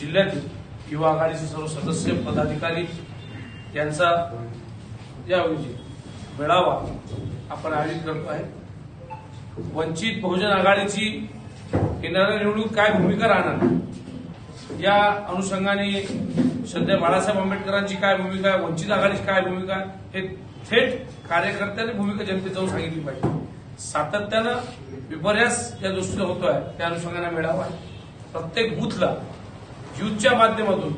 जिल्ह्यातील युवा आघाडीचे सर्व सदस्य पदाधिकारी यांचा याऐवजी मेळावा आपण आयोजित करतो आहे. वंचित बहुजन आघाडीची येणाऱ्या निवडणूक काय भूमिका राहणार? या अनुषंगाने सध्या बाळासाहेब आंबेडकरांची काय भूमिका आहे वंचित आघाडीची काय भूमिका हे थेट कार्यकर्त्यांनी भूमिका जनतेत जाऊन सांगितली पाहिजे. सातत्यानं विपर्यास या दृष्टीने होतोय. त्या अनुषंगाने मेळावा आहे. प्रत्येक बुथला युथच्या माध्यमातून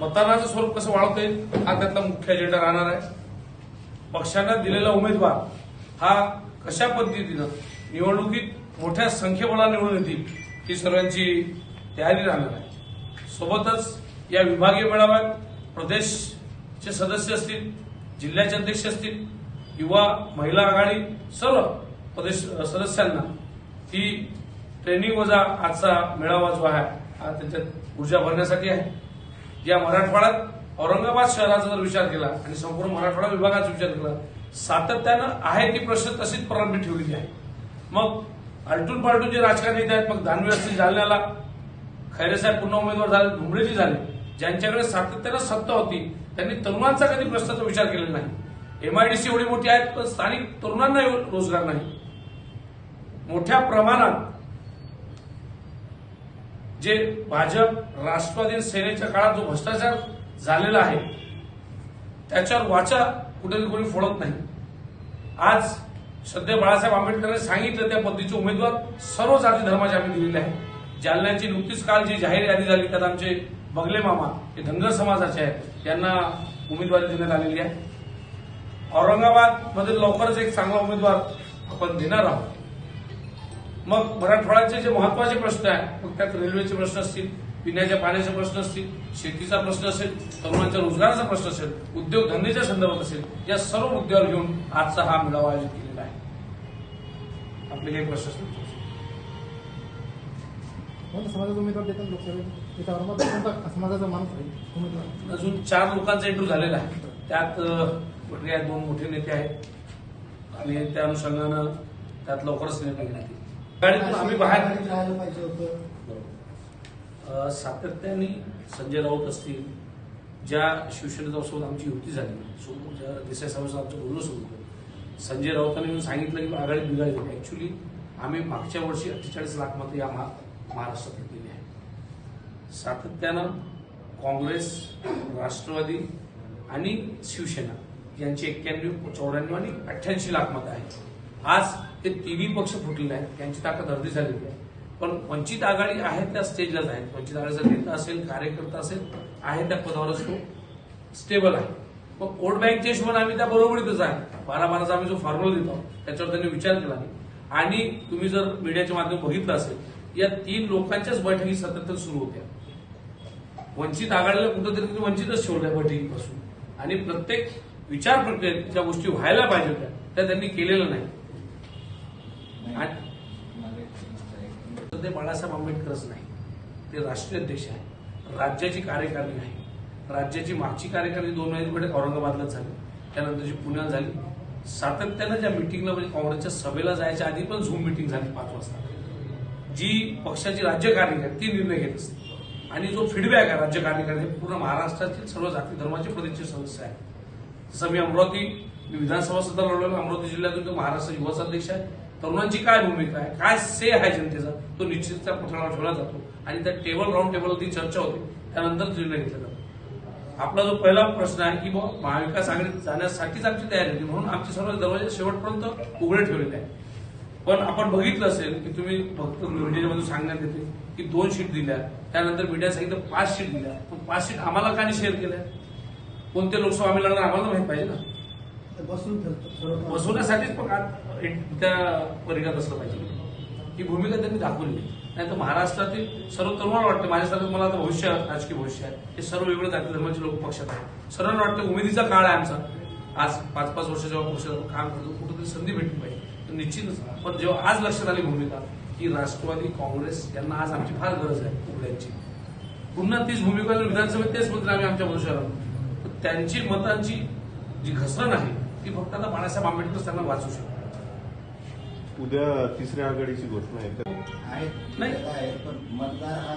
मतदानाचं स्वरूप कसं वाढवता येईल हा त्यातला मुख्य अजेंडा राहणार आहे. पक्षांना दिलेला उमेदवार हा कशा पद्धतीनं निवडणुकीत मोठ्या संख्येबळा निवडून येतील ही सर्वांची तयारी राहणार आहे. सोबतच या विभागीय मेळाव्यात प्रदेशचे सदस्य असतील जिल्ह्याचे अध्यक्ष असतील युवा महिला आघाडी सर्व प्रदेश सदस्यांना ही ट्रेनिंग वजा आजचा मेळावा जो आहे हा त्याच्यात ऊर्जा भरण्यासाठी आहे. या मराठवाड्यात औरंगाबाद शहराचा जर विचार केला आणि संपूर्ण मराठवाडा विभागाचा विचार केला सातत्यानं आहे ती प्रश्न तशीच प्रलंबित ठेवलेली आहे. मग आलटून पालटून जे राजकारणी नेते आहेत मग दानवे असतील जालन्याला खैरेसाहेब पुन्हा उमेदवार झाले धुमरेजी झाले ज्यांच्याकडे सातत्यानं सत्ता होती त्यांनी तरुणांचा कधी प्रश्नाचा विचार केलेला नाही. एमआयडीसी एवढी मोठी आहेत पण स्थानिक तरुणांना रोजगार नाही. मोठ्या प्रमाणात जे भाजप राष्ट्रवादी सेनेच्या काळात जो भ्रष्टाचार झालेला आहे त्याच्यावर वाचा कुठे कोणी फोडत नाही. आज सध्या बाळासाहेब आंबेडकरांनी सांगितलं त्या पद्धतीचे उमेदवार सर्व जाती धर्माचे आम्ही दिलेले आहे जालन्याची नुकतीच काल जी जाहीर यादी झाली त्यात आमचे बगले मामा हे धनगर समाजाचे आहेत त्यांना उमेदवारी देण्यात आलेली आहे. औरंगाबादमध्ये लवकरच एक चांगला उमेदवार आपण देणार आहोत. मग मराठवाड्याचे जे महत्त्वाचे प्रश्न आहेत मग त्यात रेल्वेचे प्रश्न असतील पिण्याच्या पाण्याचे प्रश्न असतील शेतीचा प्रश्न असेल तरुणांच्या रोजगाराचा प्रश्न असेल उद्योगधंद्याच्या संदर्भात असेल या सर्व मुद्द्यावर घेऊन आजचा हा मेळावा आयोजित केलेला आहे. आपले काही प्रश्न असतील. उमेदवार अजून चार लोकांचा इंटरव्ह्यू झालेला आहे. त्यात दोन मोठे नेते आहेत. आणि त्या अनुषंगानं त्यात लवकरच निर्णय घेण्यात येईल आम्ही बाहेर राहायला पाहिजे होतं. अ, सातत्याने संजय राऊत असतील ज्या शिवसेनेचा सोबत आमची युती झाली देसाई साहेबांचं आमचं बोलणं सुरू होतं संजय राऊतांनी येऊन सांगितलं की आघाडी बिघाडी ऍक्च्युली आम्ही मागच्या वर्षी अठ्ठेचाळीस लाख मतं या महा महाराष्ट्रात घेतलेली आहे सातत्यानं काँग्रेस राष्ट्रवादी आणि शिवसेना यांची एक्क्याण्णव चौऱ्याण्णव आणि अठ्ठ्याऐंशी लाख मतं आहेत. आज ते तिन्ही पक्ष फुटलेले आहेत त्यांची ताकद अर्धी झालेली आहे पण वंचित आघाडी आहे त्या स्टेजलाच आहेत. वंचित आघाडीचा नेता असेल कार्यकर्ता असेल आहे त्या पदावरच तो स्टेबल आहे. मग कोट बँकचे हिशोबाने आम्ही त्या बरोबरीतच आहे. बारा बाराचा आम्ही जो फॉर्म्युला देतो त्याच्यावर त्यांनी विचार केला नाही आणि तुम्ही जर मीडियाच्या माध्यम बघितलं असेल या तीन लोकांच्याच बैठकी सतत सुरू होत्या. वंचित आघाडीला कुठंतरी तुम्ही वंचितच ठेवल्या बैठकीपासून. आणि प्रत्येक विचार प्रक्रियेत ज्या गोष्टी व्हायला पाहिजे होत्या त्या त्यांनी केलेल्या नाही आणि ते बाळासाहेब आंबेडकरच नाही. ते राष्ट्रीय अध्यक्ष आहे. राज्याची कार्यकारिणी आहे. राज्याची मागची कार्यकारिणी दोन महिने औरंगाबादलाच झाली. त्यानंतरची पुण्यात झाली. सातत्यानं ज्या मिटिंगला म्हणजे काँग्रेसच्या सभेला जायच्या आधी पण झूम मिटिंग झाली पाच वाजता. जी पक्षाची राज्य कार्यकारिणी आहे, ती निर्णय घेत असते. आणि जो फीडबॅक आहे राज्य कार्यकारिणी पूर्ण महाराष्ट्रातील सर्व जाती धर्माचे प्रदेशचे सदस्य आहेत. जसं मी अमरावती विधानसभा सुद्धा लढवलो अमरावती जिल्ह्यातून तो महाराष्ट्र युवाचा अध्यक्ष आहे. तरुणांची काय भूमिका आहे? काय से आहे जनतेचा? तो निश्चित त्या पथकावर ठेवला जातो. आणि त्या टेबल राऊंड टेबलवरती चर्चा होते. त्यानंतर निर्णय घेतला जातो. आपला जो पहिला प्रश्न आहे की बुवा महाविकास आघाडीत जाण्यासाठीच आमची तयारी होती. म्हणून आमचे सर्व दरवाजे शेवटपर्यंत उघडे ठेवलेले आहे पण आपण बघितलं असेल की तुम्ही फक्त मीडियामध्ये सांगण्यात येते की दोन शीट दिल्या. त्यानंतर मीडिया सांगितलं पाच शीट दिल्या. पण पाच शीट आम्हाला का नाही शेअर केल्या? कोणते लोकसभा आम्ही लढणार आम्हाला माहीत पाहिजे ना. बसून ठेवतात बसवण्यासाठीच पण आज एक त्या परिघात असलं पाहिजे. ही भूमिका त्यांनी दाखवली. नाही तर महाराष्ट्रातील सर्व तरुणाला वाटतं माझ्यासारखं मला आता भविष्य राजकीय भविष्य आहे. हे सर्व वेगळे जाती धर्माचे लोक पक्षात आहेत. सर्वांना वाटतं उमेदीचा काळ आहे आमचा. आज पाच पाच वर्ष जेव्हा पक्षात काम करतो कुठेतरी संधी भेटली पाहिजे. तर निश्चितच पण जेव्हा आज लक्षात आली भूमिका की राष्ट्रवादी काँग्रेस यांना आज आमची फार गरज आहे उघड्यांची पुन्हा तीच भूमिका विधानसभेत तेच मंत्री आम्ही आमच्या भविष्याला तर त्यांची मतांची जी घसरण आहे ती फक्त आता बाळासाहेब आंबेडकर त्यांना वाचू शकतात. उद्या तिसऱ्या आघाडीची घोषणा आहे. नाही. पण मतदार हा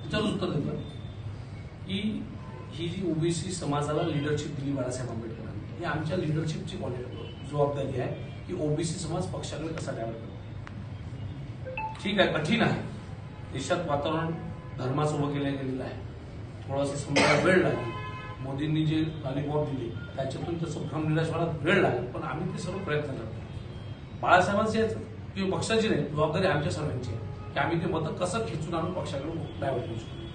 त्याच्यावर उत्तर देतो. की ही जी ओबीसी समाजाला लिडरशिप दिली बाळासाहेब आंबेडकरांनी ही आमच्या लिडरशिपची जबाबदारी आहे की ओबीसी समाज पक्षाकडे कसा डेव्हलप करतो. ठीक आहे कठीण आहे. देशात वातावरण धर्माचं उभं केलं गेलेलं आहे. थोडासा समजायला वेळ लागेल. मोदींनी जे लॉलीपॉप दिले त्याच्यातून तसं भ्रमनिराश व्हायला वेळ लागेल. पण आम्ही ते सर्व प्रयत्न करतो. बाळासाहेबांचे किंवा पक्षाची नाही जबाबदारी आमच्या सर्वांची आहे. की आम्ही ते मतं कसं खेचून आणून पक्षाकडे डायव्हर्ट करू शकतो.